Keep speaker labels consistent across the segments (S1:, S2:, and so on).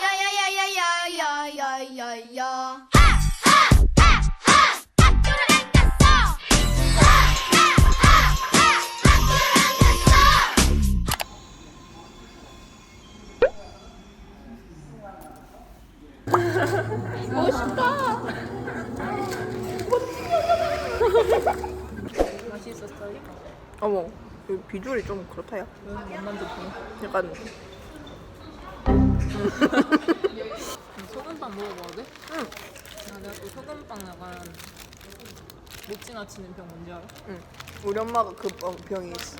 S1: 야야야야야야야야야
S2: 맛있었어요?
S3: 어머, 그 비주얼이 좀 그렇다야.
S2: 맛만 좋고
S3: 약간
S2: 소금빵 먹어봐도 돼?
S3: 응.
S2: 아, 내가 또 소금빵 약간 못 지나치는 병 뭔지 알아?
S3: 응. 우리 엄마가 그 병- 병이 있어.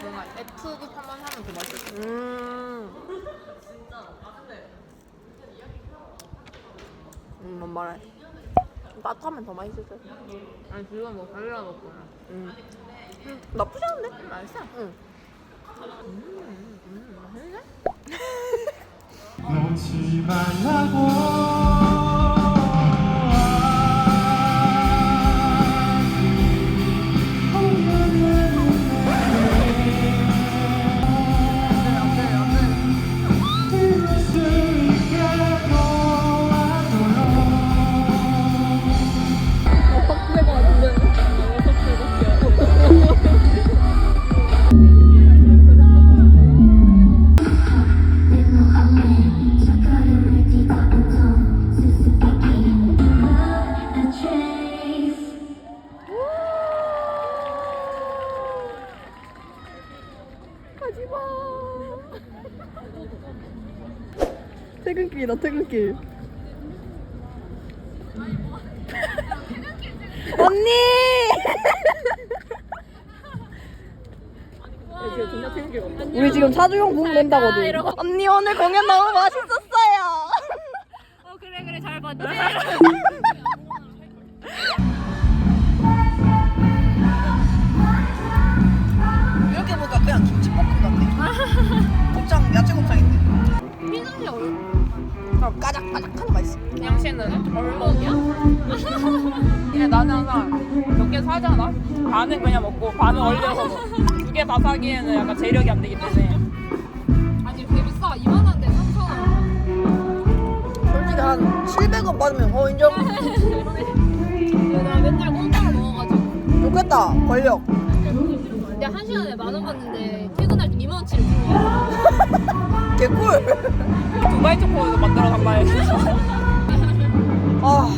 S2: 뭔가 F급 한 번 하면 더 맛있을 것
S3: 음. 음, 뭔 말해? 따뜻하면 더 맛있을 텐데.
S2: 같아 아니 지금 뭐 발라 먹거나
S3: 음. 음, 나쁘지 않네.
S2: 음, 맛있어
S3: 응.
S2: 음, 음, 맛있네?
S4: 놓지 말라고
S3: 우리 지금 차주용 부분 낸다거든. 언니 오늘 공연 너무 맛있었어요.
S2: 어 그래 그래 잘 봤지?
S3: 이렇게 보니까 그냥 김치볶음 같네. 곱창, 야채 곱창인데.
S2: 피넛이 얼
S3: 그럼 까작까작하는 맛있어.
S2: 양씨는 얼먹이야? 근데 나는 항상 몇 개 사잖아? 반은 그냥 먹고 반은 얼려서 두개 다 사기에는 약간 재력이 안 되기 때문에
S5: 아니 되게 비싸 2만 원대 3천 원.
S3: 솔직히 한 700원 받으면 어 인정.
S5: 나 맨날 공짜로 먹어가지고.
S3: 좋겠다. 권력.
S5: 근데 한 시간에 만 원 받는데 퇴근할 때 2만 원치를 거야.
S3: 개꿀.
S2: 두바이 초코도 만들어 간다해
S3: 아.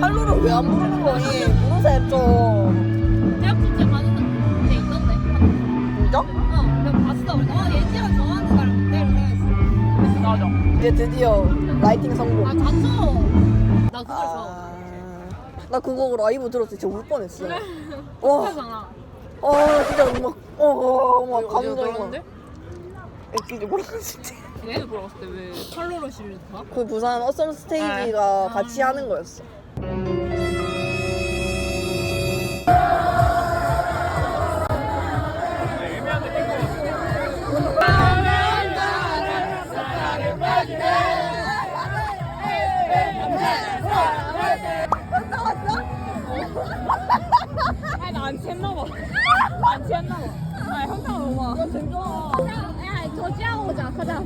S3: 할로를 왜 안 부르는 거니? 부르세요 좀.
S2: 맞아
S3: 이제 드디어 라이팅 성공.
S5: 아, 갇혀. 나 그걸 좋아.
S3: 아, 나 그거 라이브 들었을 때 진짜 울 뻔했어. 와,
S5: 하잖아.
S3: 아 진짜 막, 어, 어, 막
S2: 어디가
S3: 감동.
S2: 들었는데?
S3: 애끼리 갔을 때.
S2: 얘도 보러 갔을 때왜
S5: 칼로로시를 다?
S3: 그 부산 어썸 스테이지가 같이 하는 거였어.
S2: 안 취했나 봐 아니 현타가 너무 많아
S5: 야, 야, 저지하고 오자. 가자.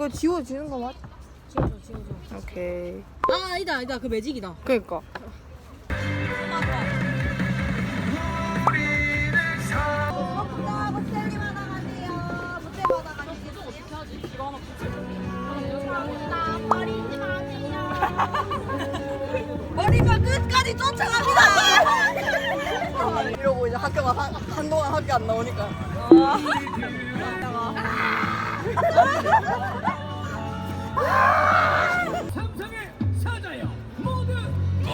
S3: 이거 지워지는 거 맞?
S5: 지워줘, 지워줘.
S3: 오케이.
S5: 아, 아니다, 아니다. 그 매직이다.
S3: 그니까. 머리가 끝까지 쫓아갑니다. 이러고 이제 학교가 한, 한동안 학교 안 나오니까.
S4: 삼성의 사자야 모두
S3: 유튜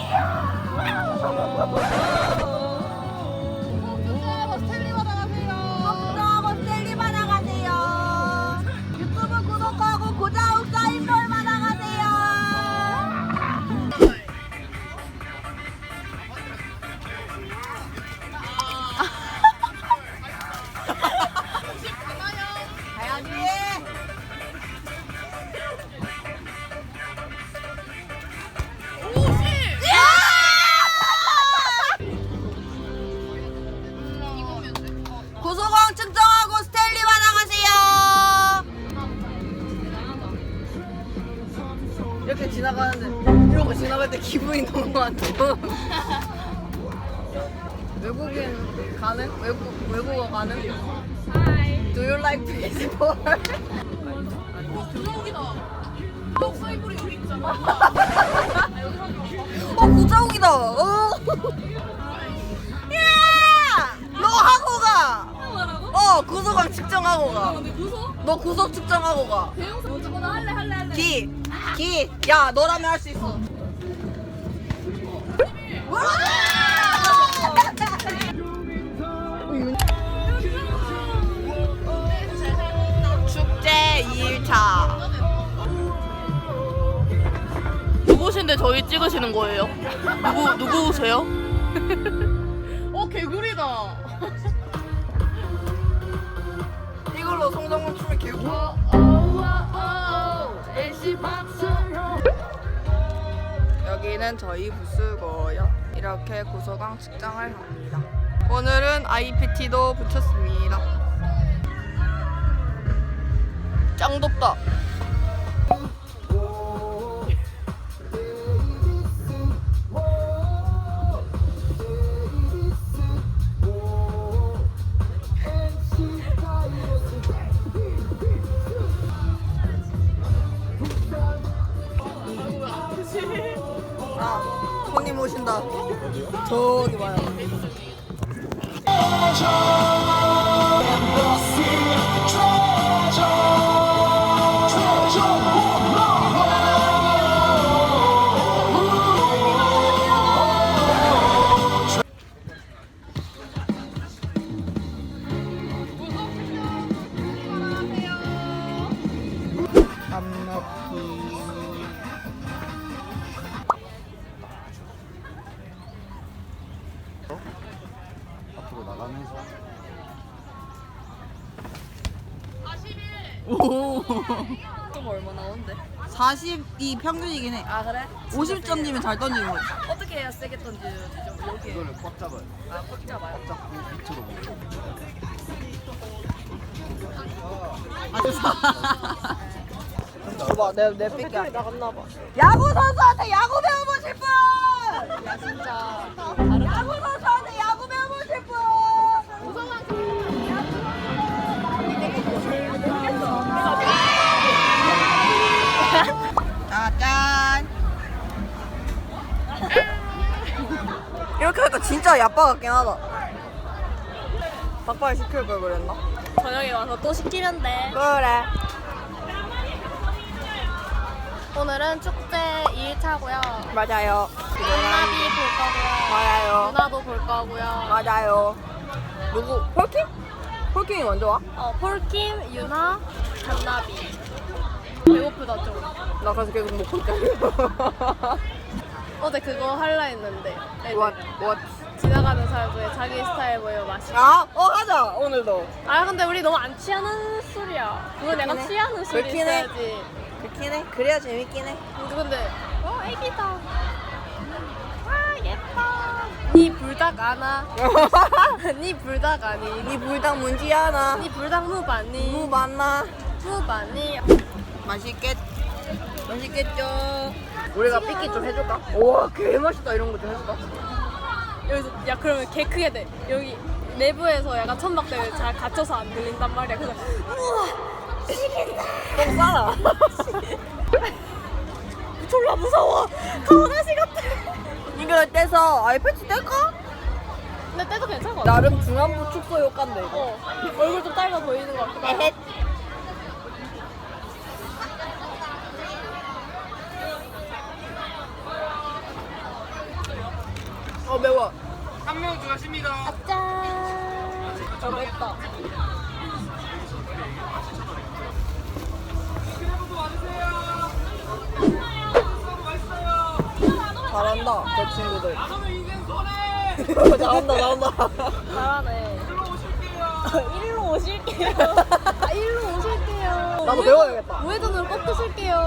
S3: 외국 외국어 가능? Do you like baseball? 어 구자욱이다. 어. 야! 너 하고 가. 어 구소강 측정하고 가. 너 구속 측정하고 가.
S5: 할래, 할래, 할래.
S3: 기, 기. 야 너라면 할 수 있어. 축 제 2일차. 누구신데 저희 찍으시는 거예요? 누구 누구세요? 어 개구리다. 이걸로 송정문 춤을 개구. 여기는 저희 부스고요. 이렇게 고소강 측정을 합니다. 오늘은 IPT도 붙였습니다. 짱 덥다. 아, 손님 오신다. 저기 봐요. 좀 얼마 나오는데? 40이 평균이긴 해. 아 그래? 50점이면 잘 던지는 거지.
S2: 어떻게 해야 세게 던지는지 좀 여기
S6: 이거를 꽉 잡아요.
S2: 꽉 잡아요.
S6: 꽉 잡고 밑으로 보고.
S3: 봐봐, 내, 내 삐끼 나갔나 봐. 야구 선수한테 야구 배워보실 분! 야, 진짜. 야구 선수 이렇게 하니까 진짜 야빠 같긴 하다. 닭발 시킬 걸 그랬나?
S5: 저녁에 와서 또 시키면 돼.
S3: 그래.
S5: 오늘은 축제 2일차고요.
S3: 맞아요.
S5: 누나비 볼 거고요.
S3: 맞아요.
S5: 누나도 볼 거고요.
S3: 맞아요. 누구? 폴킴? 폴킴이 먼저 와?
S5: 어, 폴킴, 유나, 잔나비. 배고프다 좀.
S3: 나 그래서 계속 못 볼게.
S5: 어제 그거 할라 했는데. 애들.
S3: What? What?
S5: 지나가는 사람 중에 자기 스타일 보여 마시.
S3: 아, 어 하자 오늘도.
S5: 아 근데 우리 너무 안 취하는 술이야. 그건
S3: 그렇긴 해.
S5: 취하는 술이
S3: 그렇긴 해.
S5: 있어야지.
S3: 그렇긴 해. 그래야 재밌긴 해.
S5: 근데 어 애기다. 아 예뻐. 불닭 아나? 니 불닭 아니?
S3: 니 불닭 뭔지 아나?
S5: 니 불닭 무 봤니?
S3: 무 맞나?
S5: 무 봤니?
S3: 맛있겠 맛있겠죠. 우리가 삐끼 좀 해줄까? 우와 개 맛있다 이런 거 좀 해줄까?
S5: 여기서 야 그러면 개 크게 돼. 여기 내부에서 약간 천막 때문에 잘 갇혀서 안 들린단 말이야. 그래서
S3: 좀 싸라. 졸라 무서워. 강아지 같아. 이거 떼서 아이패치 뗄까?
S5: 근데 때도 것 같아.
S3: 나름 중안부 축소 효과인데 이거.
S5: 어 얼굴 좀 짧아 보이는 것 같아.
S3: 에헷. 매워.
S4: 한 명 들어가십니다.
S3: 어 맵다.
S4: 크레버도 와주세요. 맛있어요.
S3: 잘한다 저 친구들. 잘한다 잘한다.
S5: 잘하네.
S4: 일로 오실게요.
S5: 일로 오실게요. 아, 일로 오실게요.
S3: 나도 배워야겠다.
S5: 우회전으로 꼭 드실게요.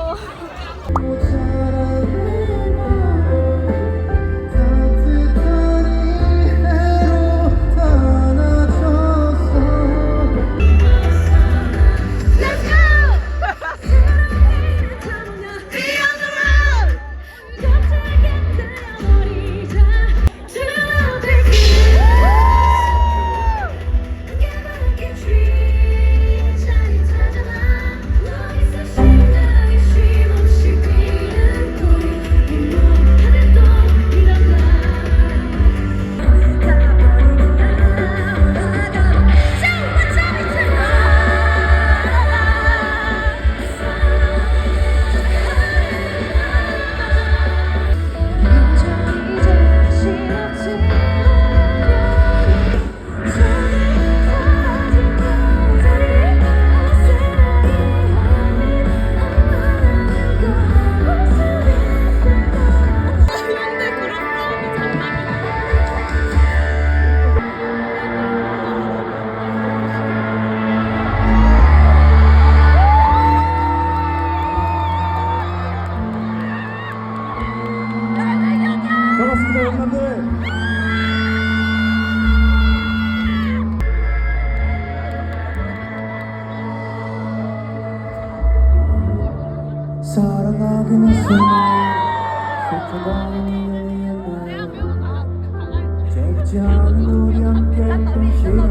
S6: 사랑하긴 했으나 슬프다는 이유였나요 재밌지 않은 우리 함께 했던 시간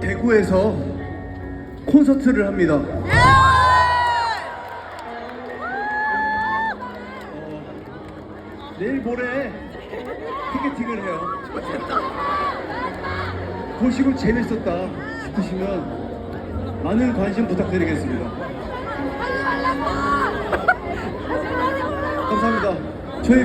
S6: 대구에서 콘서트를 합니다. 어, 내일 모레 티켓팅을 해요. 보시고 재밌었다 싶으시면 많은 관심 부탁드리겠습니다. 감사합니다. 저희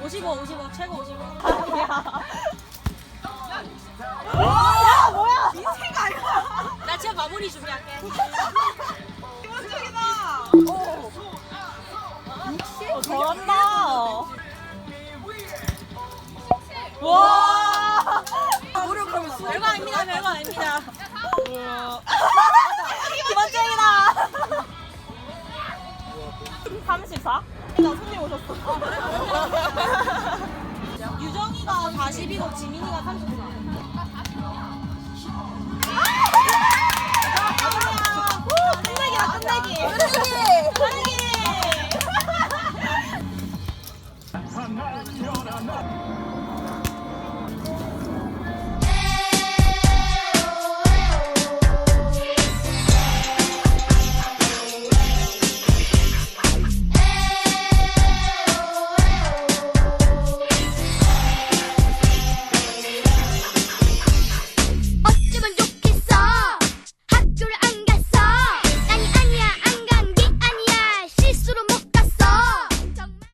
S3: 55, 55, 최고 55. 야, 뭐야? 인생 아니야?
S5: 나 지금 마무리 준비할게.
S3: 기본적이다. 오. 잘한다. 와. 무릎하면
S5: 별거 아닙니다, 별거 아닙니다.
S3: 기본적이다. 나 손님 오셨어.
S5: 유정이가 40이고 지민이가 34.